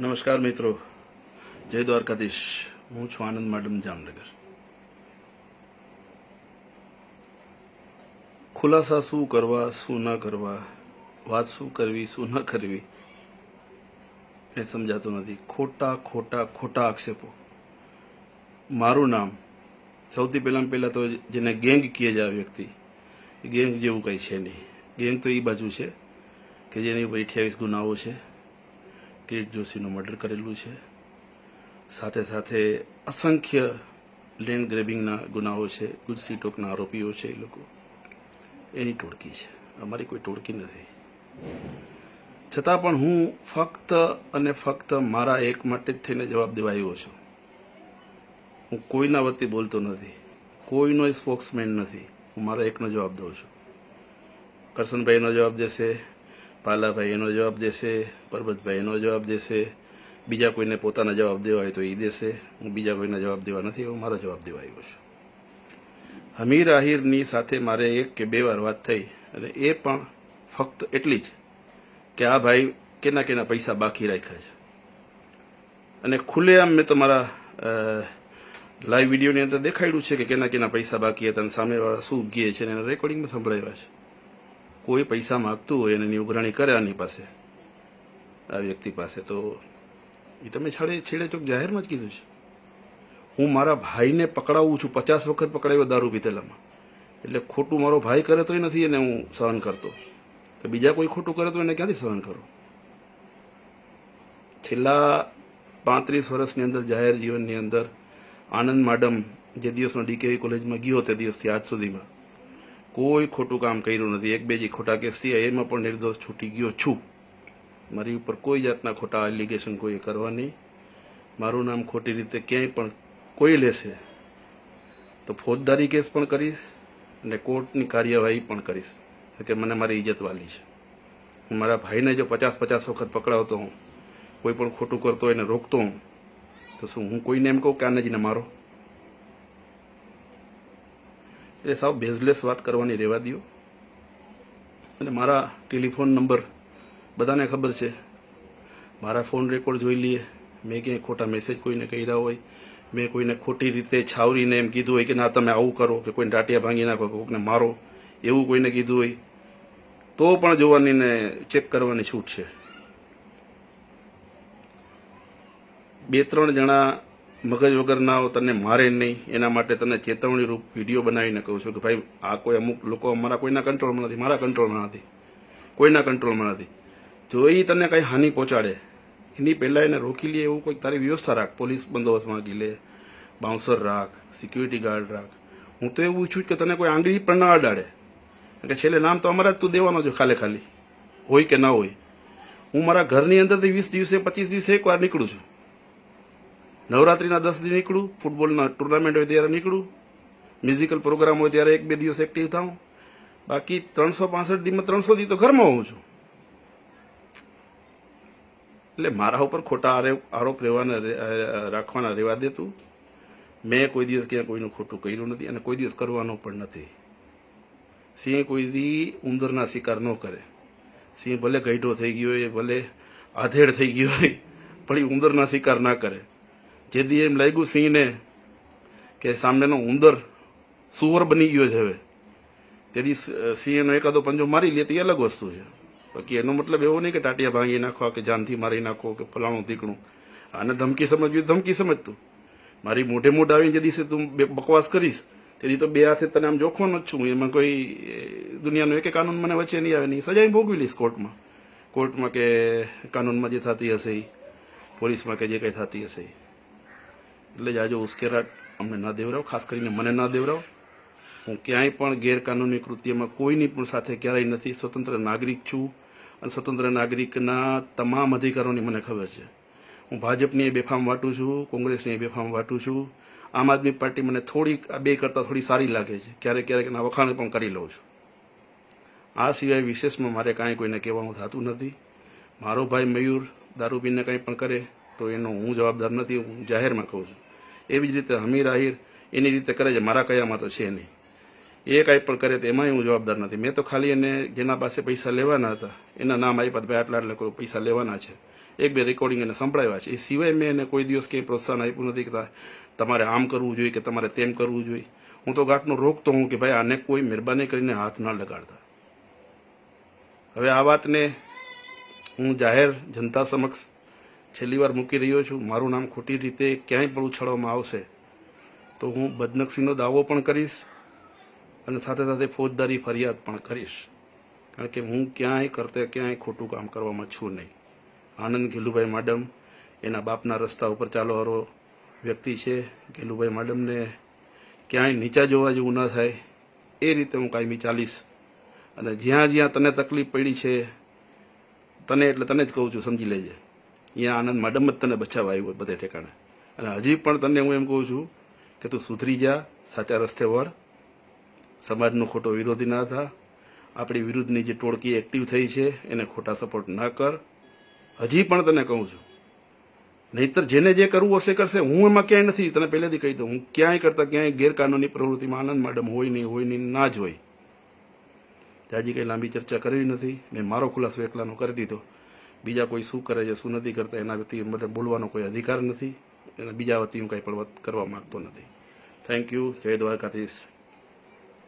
નમસ્કાર મિત્રો. જય દ્વારકાધીશ. હું છું આનંદ મેડમ જામનગર. ખુલાસા શું કરવા, શું ન કરવા, વાત શું કરવી, શું ન કરવી, એ સમજાતું નથી. ખોટા ખોટા ખોટા આક્ષેપો. મારું નામ સૌથી પહેલાં પહેલાં તો જેને ગેંગ કહે છે આ વ્યક્તિ ગેંગ જેવું કંઈ છે નહીં. ગેંગ તો એ બાજુ છે કે જેની ઉપર અઠ્યાવીસ ગુનાઓ છે. કિરીટ જોશીનું મર્ડર કરેલું છે. સાથે સાથે અસંખ્ય લેન્ડ ગ્રેબિંગના ગુનાઓ છે, ગુજસી ટોકના આરોપીઓ છે એ લોકો. એની ટોળકી છે. અમારી કોઈ ટોળકી નથી. છતાં પણ હું ફક્ત અને ફક્ત મારા એક માટે જ થઈને જવાબ દેવા આવ્યો છું. હું કોઈના વતી બોલતો નથી. કોઈનો સ્પોક્સમેન નથી. હું મારા એકનો જવાબ દઉં છું. કરશનભાઈનો જવાબ દેશે પાલાભાઈ એનો જવાબ દેશે પરબતભાઈ એનો જવાબ દેશે, બીજા કોઈને પોતાના જવાબ દેવા હોય તો એ દેશે. હું બીજા કોઈના જવાબ દેવા નથી, હું મારો જવાબ દેવા આવ્યો છું. હમીર આહિરની સાથે મારે એક કે બે વાર વાત થઈ અને એ પણ ફક્ત એટલી જ કે આ ભાઈ કેના કેના પૈસા બાકી રાખ્યા છે. અને ખુલ્લેઆમ મેં તમારા લાઈવ વિડીયોની અંદર દેખાડ્યું છે કે કેના કેના પૈસા બાકી હતા અને સામેવાળા શું કહે છે અને રેકોર્ડિંગમાં સંભળાવ્યા છે. કોઈ પૈસા માગતું હોય એની ઉઘરાણી કરે આની પાસે, આ વ્યક્તિ પાસે, તો એ તમે છેડે છેડે ચોક જાહેરમાં જ કીધું છે. હું મારા ભાઈને પકડાવું છું, પચાસ વખત પકડાવ્યો દારૂ પીતેલામાં. એટલે ખોટું મારો ભાઈ કરે તોય નથી એને હું સહન કરતો. તો બીજા કોઈ ખોટું કરે તો એને ક્યાંથી સહન કરો? છેલ્લા પાંત્રીસ વર્ષની અંદર, જાહેર જીવનની અંદર, આનંદ માડમ જે દિવસનો ડીકેવી કોલેજમાં ગયો તે દિવસથી આજ સુધીમાં કોઈ ખોટું કામ કર્યું નથી. એક બે જે ખોટા કેસ થયા, એમાં પણ નિર્દોષ છૂટી ગયો છું. મારી ઉપર કોઈ જાતના ખોટા એલિગેશન કોઈએ કરવા નહીં. મારું નામ ખોટી રીતે ક્યાંય પણ કોઈ લેશે તો ફોજદારી કેસ પણ કરીશ અને કોર્ટની કાર્યવાહી પણ કરીશ. કે મને મારી ઇજ્જત વાલી છે. હું મારા ભાઈને જો પચાસ પચાસ વખત પકડાવતો હું કોઈ પણ ખોટું કરતો એને રોકતો હું તો શું હું કોઈને એમ કહું કે આને ને મારો? એટલે સાવ બેઝલેસ વાત કરવાની રહેવા દો અને મારા ટેલિફોન નંબર બધાને ખબર છે. મારા ફોન રેકોર્ડ જોઈ લઈએ. મેં ક્યાંય ખોટા મેસેજ કોઈને કર્યા હોય, મેં કોઈને ખોટી રીતે છાવરીને એમ કીધું હોય કે ના, તમે આવું કરો કે કોઈને દાંટિયા ભાંગી નાખો કોઈને મારો, એવું કોઈને કીધું હોય, તો પણ જોવાની ને ચેક કરવાની છૂટ છે. બે ત્રણ જણા મગજ વગરના તને મારે નહીં. એના માટે તને ચેતવણી રૂપ વીડિયો બનાવીને કહું છું કે ભાઈ, આ કોઈ અમુક લોકો અમારા કોઈના કંટ્રોલમાં નથી, મારા કંટ્રોલમાં નથી. કોઈના કંટ્રોલમાં નથી. જો એ તને કંઈ હાનિ પહોંચાડે, એની પહેલાં એને રોકી લે એવું કોઈ તારી વ્યવસ્થા રાખ. પોલીસ બંદોબસ્ત માગી લે બાઉન્સર રાખ સિક્યુરિટી ગાર્ડ રાખ. હું તો એવું ઈચ્છું કે તને કોઈ આંગળી પણ ના અડાડે. કે છેલ્લે નામ તો અમારા જ તું દેવાનો છો ખાલે ખાલી. હોય કે ના હોય. હું મારા ઘરની અંદરથી વીસ દિવસે, પચીસ દિવસે એકવાર નીકળું છું. નવરાત્રિના દસ દિવસ નીકળું, ફૂટબોલના ટુર્નામેન્ટ હોય ત્યારે નીકળું મ્યુઝિકલ પ્રોગ્રામ હોય ત્યારે એક બે દિવસ એક્ટિવ થાઉં. બાકી ત્રણસો પાસઠ દિવસમાં ત્રણસો દિવસ તો ઘરમાં હોઉં છું. એટલે મારા ઉપર ખોટા આરોપ રહેવાના રાખવાના રહેવા દેતું. મેં કોઈ દિવસ ક્યાં કોઈનું ખોટું કર્યું નથી અને કોઈ દિવસ કરવાનો પણ નથી. સિંહ કોઈ દી ઉંદરના શિકાર ન કરે. સિંહ ભલે ગઈઢો થઈ ગયો હોય, ભલે આધેડ થઈ ગયો હોય, પણ એ ઉંદરના શિકાર ના કરે. જે દી એમ લાગ્યું સિંહને કે સામેનો ઉંદર સુવર બની ગયો છે હવે. તેથી સિંહનો એકાદો પંજો મારી લે, તે અલગ વસ્તુ છે. બાકી એનો મતલબ એવો નહીં કે ટાટિયા ભાંગી નાખવા કે જાનથી મારી નાખો કે ફલાણું તીકણું આને ધમકી સમજવી ધમકી સમજતું. મારી મોઢે મોઢ આવીને જે દિવસે તું બકવાસ કરીશ તેથી તો બે હાથે તને આમ જોખવાનો જ છું. એમાં કોઈ દુનિયાનો એક કાનૂન મને વચ્ચે નહીં આવે નહીં સજાઈ ભોગવી લઈશ કોર્ટમાં. કોર્ટમાં કે કાનૂનમાં જે થતી હશે એ પોલીસમાં કે જે કંઈ થતી હશે એ એટલે જ આજો ઉશ્કેરાટ અમને ન દેવરાવ, ખાસ કરીને મને ન દેવરાવ. હું ક્યાંય પણ ગેરકાનૂની કૃત્યમાં કોઈની પણ સાથે ક્યારેય નથી, સ્વતંત્ર નાગરિક છું અને સ્વતંત્ર નાગરિકના તમામ અધિકારોની મને ખબર છે. હું ભાજપની બેફામ વાટું છું, કોંગ્રેસની બેફામ વાટું છું. આમ આદમી પાર્ટી મને થોડીક, આ બે કરતાં થોડી સારી લાગે છે. ક્યારેક ક્યારેક એના વખાણ પણ કરી લઉં છું. આ સિવાય વિશેષમાં મારે કાંઈ કોઈને કહેવાનું થતું નથી. મારો ભાઈ મયુર દારૂ પીને કંઈ પણ કરે તો એનો હું જવાબદાર નથી, હું જાહેરમાં કહું છું. એવી જ રીતે હમીર આહિર એની રીતે કરે છે. મારા કયામાં તો છે નહીં. એ કાંઈ પણ કરે તો એમાંય હું જવાબદાર નથી. મેં તો ખાલી એને જેના પાસે પૈસા લેવાના હતા, એના નામ આપ્યા ભાઈ આટલા આટલા પૈસા લેવાના છે. એક બે રેકોર્ડિંગ એને સંભળાવ્યા છે. એ સિવાય મેં એને કોઈ દિવસ કંઈ પ્રોત્સાહન આપ્યું નથી કે તમારે આમ કરવું જોઈએ કે તમારે તેમ કરવું જોઈએ. હું તો ગાંઠનો રોકતો હું કે ભાઈ આને કોઈ મહેરબાની કરીને હાથ ના લગાડતા. હવે આ વાતને હું જાહેર જનતા સમક્ષ છેલ્લી વાર મૂકી રહ્યો છું. મારું નામ ખોટી રીતે ક્યાંય પણ ઉછાળવામાં આવશે. તો હું બદનક્ષીનો દાવો પણ કરીશ અને સાથે સાથે ફોજદારી ફરિયાદ પણ કરીશ. કારણ કે હું ક્યાંય કરતે ક્યાંય ખોટું કામ કરવામાં છું નહીં. આનંદ ઘેલુભાઈ માડમ એના બાપના રસ્તા ઉપર ચાલવાવાળો વ્યક્તિ છે. ઘેલુભાઈ માડમને ક્યાંય નીચા જોવા જેવું ન થાય. એ રીતે હું કાયમી ચાલીશ. અને જ્યાં જ્યાં તને તકલીફ પડી છે, તને એટલે તને જ કહું છું, સમજી લેજે. અહીંયા આનંદ માડમ તને બચાવવા આવ્યો બધે ઠેકાણે. અને હજી પણ તને હું એમ કહું છું કે તું સુધરી જા, સાચા રસ્તે વળ. સમાજનો ખોટો વિરોધી ના થા. આપણી વિરુદ્ધની જે ટોળકી એક્ટિવ થઈ છે, એને ખોટા સપોર્ટ ના કર. હજી પણ તને કહું છું, નહીતર જેને જે કરવું હશે કરશે, હું એમાં ક્યાંય નથી. તને પહેલેથી કહી દઉં, હું ક્યાંય કરતાં ક્યાંય ગેરકાનૂની પ્રવૃત્તિમાં આનંદ મેડમ હોય નહીં હોય નહીં, ના જ હોય. જાજી કંઈ લાંબી ચર્ચા કરવી નથી. મેં મારો ખુલાસો એકલાનો કરી દીધો. બીજા કોઈ શું કરે છે, શું નથી કરતા, એના વતી મને બોલવાનો કોઈ અધિકાર નથી અને બીજા વતી હું કંઈ પણ કરવા માંગતો નથી. થેન્ક યુ જય દ્વારકાધીશ.